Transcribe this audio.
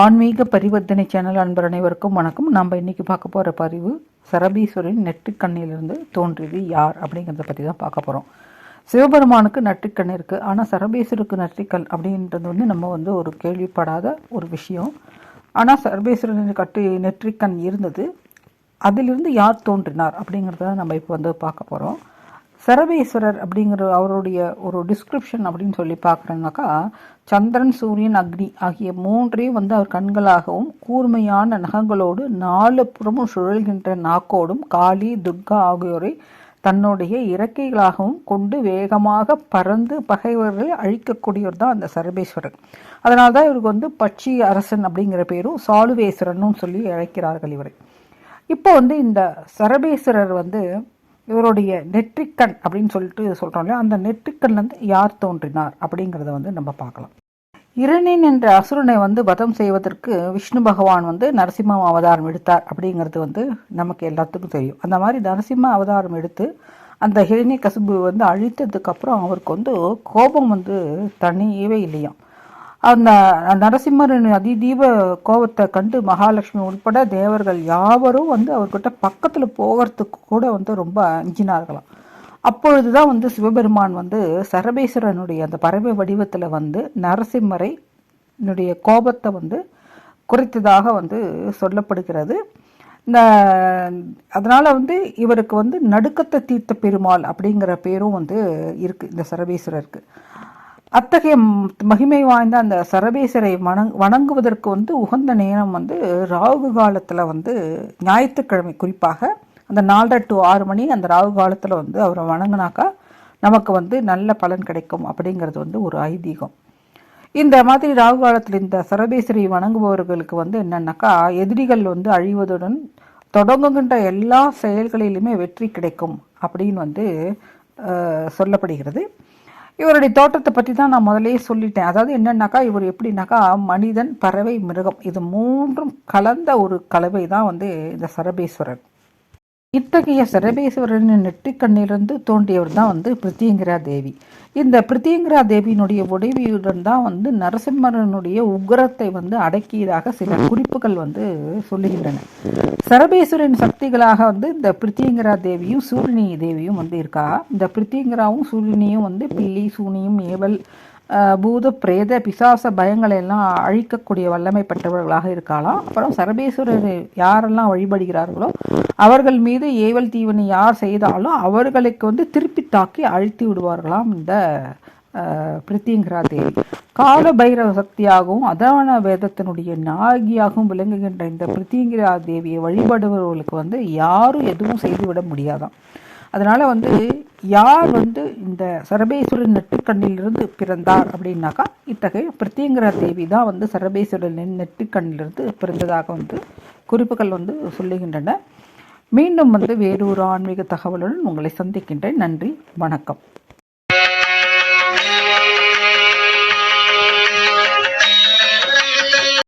ஆன்மீக பரிவர்த்தனை சேனல் அன்பர் அனைவருக்கும் வணக்கம். நம்ம இன்றைக்கி பார்க்க போகிற பதிவு சரபீஸ்வரின் நெற்றிக்கண்ணிலிருந்து தோன்றியது யார் அப்படிங்கிறத பற்றி தான் பார்க்க போகிறோம் சிவபெருமானுக்கு நெற்றிக்கண் இருக்குது ஆனால் சரபேஸ்வருக்கு நெற்றிக்கண் அப்படின்றது வந்து நம்ம வந்து ஒரு கேள்விப்படாத ஒரு விஷயம். ஆனால் சரபீஸ்வரன் கட்டு நெற்றிக்கண் இருந்தது. அதிலிருந்து யார் தோன்றினார் அப்படிங்கிறத நம்ம இப்போ வந்து பார்க்க போகிறோம் சரவேஸ்வரர் அப்படிங்கிற அவருடைய ஒரு டிஸ்கிரிப்ஷன் அப்படின்னு சொல்லி பார்க்குறோன்னாக்கா சந்திரன் சூரியன் அக்னி ஆகிய மூன்றையும் வந்து அவர் கண்களாகவும் கூர்மையான நகங்களோடு நாலு புறமும் சுழல்கின்ற நாக்கோடும் காளி துர்கா ஆகியோரை தன்னுடைய இறக்கைகளாகவும் கொண்டு வேகமாக பறந்து பகைவர்களை அழிக்கக்கூடியவர் தான் அந்த சரபேஸ்வரன் அதனால தான் இவருக்கு வந்து பட்சி அரசன் அப்படிங்கிற பேரும் சாலுவேஸ்வரனும் சொல்லி அழைக்கிறார்கள் இவரை. இப்போ வந்து இந்த சரபேஸ்வரர் வந்து இவருடைய நெற்றிக்கண் அப்படின்னு சொல்லிட்டு சொல்கிறோம் இல்லையா? அந்த நெற்றிக்கண்லேருந்து யார் தோன்றினார் அப்படிங்கிறத வந்து நம்ம பார்க்கலாம். இரணின் என்ற அசுரனை வந்து வதம் செய்வதற்கு விஷ்ணு பகவான் வந்து நரசிம்ம அவதாரம் எடுத்தார் அப்படிங்கிறது வந்து நமக்கு எல்லாத்துக்கும் தெரியும். அந்த மாதிரி நரசிம்ம அவதாரம் எடுத்து அந்த ஹிரண்ய கசுபு வந்து அழித்ததுக்கப்புறம் அவருக்கு வந்து கோபம் வந்து தனியவே இல்லையாம். அந்த நரசிம்மரின் அதிதீப கோபத்தை கண்டு மகாலட்சுமி உட்பட தேவர்கள் யாவரும் வந்து அவர்கிட்ட பக்கத்தில் போகிறதுக்கு கூட வந்து ரொம்ப அஞ்சினார்களாம். அப்பொழுது தான் வந்து சிவபெருமான் வந்து சரபேஸ்வரனுடைய அந்த பறவை வடிவத்தில் வந்து நரசிம்மரை என்னுடைய கோபத்தை வந்து குறைத்ததாக வந்து சொல்லப்படுகிறது. இந்த அதனால் வந்து இவருக்கு வந்து நடுக்கத்தை தீர்த்த பெருமாள் அப்படிங்கிற பேரும் வந்து இருக்குது இந்த சரபேஸ்வரருக்கு. அத்தகைய மகிமை வாய்ந்த அந்த சரபேசரை வணங் வணங்குவதற்கு வந்து உகந்த நேரம் வந்து ராகு காலத்தில் வந்து ஞாயிற்றுக்கிழமை. குறிப்பாக அந்த நாலரை டு ஆறு மணி அந்த ராகு காலத்தில் வந்து அவரை வணங்கினாக்கா நமக்கு வந்து நல்ல பலன் கிடைக்கும் அப்படிங்கிறது வந்து ஒரு ஐதீகம். இந்த மாதிரி ராகு காலத்தில் இந்த சரபேசரை வணங்குபவர்களுக்கு வந்து என்னென்னாக்கா எதிரிகள் வந்து அழிவதுடன் தொடங்குகின்ற எல்லா செயல்களிலுமே வெற்றி கிடைக்கும் அப்படின்னு வந்து சொல்லப்படுகிறது. இவருடைய தோட்டத்தை பற்றி தான் நான் முதலே சொல்லிட்டேன். அதாவது என்னன்னாக்கா இவர் எப்படின்னாக்கா மனிதன் பறவை மிருகம். இது மூன்றும் கலந்த ஒரு கலவை தான் வந்து இந்த சரபேஸ்வரர். இத்தகைய சரபேஸ்வரனின் நெற்றிக்கண்ணிலிருந்து தோன்றியவர் தான் வந்து பிரித்தியங்கிரா தேவி இந்த பிரித்தியங்கிரா தேவியினுடைய உதவியுடன் தான் வந்து நரசிம்மரனுடைய உக்ரத்தை வந்து அடக்கியதாக சில குறிப்புகள் வந்து சொல்லுகின்றன. சரபேஸ்வரின் சக்திகளாக வந்து இந்த பிரித்தியங்கிரா தேவியும் சூரியனி தேவியும் வந்து இருக்கா? இந்த பிரித்தியங்கிராவும் சூரியனியும் வந்து பில்லி சூனியும் ஏவல் பூத பிரேத பிசாச பயங்களை எல்லாம் அழிக்கக்கூடிய வல்லமை பெற்றவர்களாக இருக்கலாம். அப்புறம் சரபேஸ்வரர் யாரெல்லாம் வழிபடுகிறார்களோ அவர்கள் மீது ஏவல் தீவனை யார் செய்தாலும் அவர்களுக்கு வந்து திருப்பி தாக்கி அழித்து விடுவார்களாம் இந்த பிரித்திங்கிரா தேவி. கால பைரவ சக்தியாகவும் அதவன வேதத்தினுடைய நாகியாகவும் விளங்குகின்ற இந்த பிரித்திங்கிரா தேவியை வழிபடுபவர்களுக்கு வந்து யாரும் எதுவும் செய்துவிட முடியாதான் அதனால் வந்து யார் வந்து இந்த சரபேஸ்வரன் நெட்டுக்கண்ணிலிருந்து பிறந்தார் அப்படின்னாக்கா இத்தகைய பிரத்யங்கரா தேவி தான் வந்து சரபேஸ்வரனின் நெட்டுக்கண்ணிலிருந்து பிறந்ததாக வந்து குறிப்புகள் வந்து சொல்லுகின்றன. மீண்டும் வந்து வேறொரு ஆன்மீக தகவலுடன் உங்களை சந்திக்கின்றேன். நன்றி. வணக்கம்.